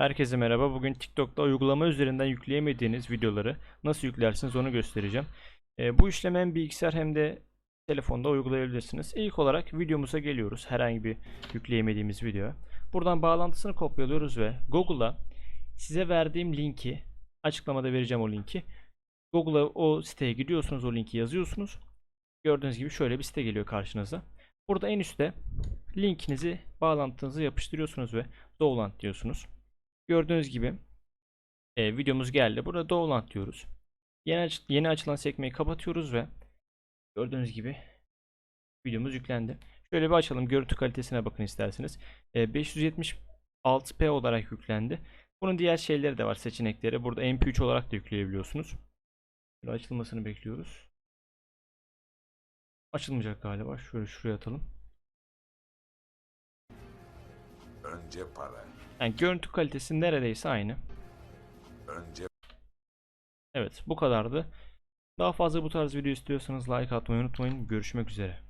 Herkese merhaba. Bugün TikTok'ta uygulama üzerinden yükleyemediğiniz videoları nasıl yüklersiniz onu göstereceğim. Ee, bu işlemi hem bilgisayar hem de telefonda uygulayabilirsiniz. İlk olarak videomuza geliyoruz. Herhangi bir yükleyemediğimiz video. Buradan bağlantısını kopyalıyoruz ve Google'a size verdiğim linki açıklamada vereceğim o linki. Google'a o siteye gidiyorsunuz, o linki yazıyorsunuz. Gördüğünüz gibi şöyle bir site geliyor karşınıza. Burada en üstte linkinizi, bağlantınızı yapıştırıyorsunuz ve download diyorsunuz. Gördüğünüz gibi e, videomuz geldi. Burada download diyoruz. Yeni, aç- yeni açılan sekmeyi kapatıyoruz ve gördüğünüz gibi videomuz yüklendi. Şöyle bir açalım. Görüntü kalitesine bakın isterseniz. E, 576p olarak yüklendi. Bunun diğer şeyleri de var seçenekleri. Burada MP3 olarak da yükleyebiliyorsunuz. Şöyle açılmasını bekliyoruz. Açılmayacak galiba. Şöyle şuraya atalım. Önce para. Yani görüntü kalitesi neredeyse aynı. Önce Evet bu kadardı. Daha fazla bu tarz video istiyorsanız like atmayı unutmayın. Görüşmek üzere.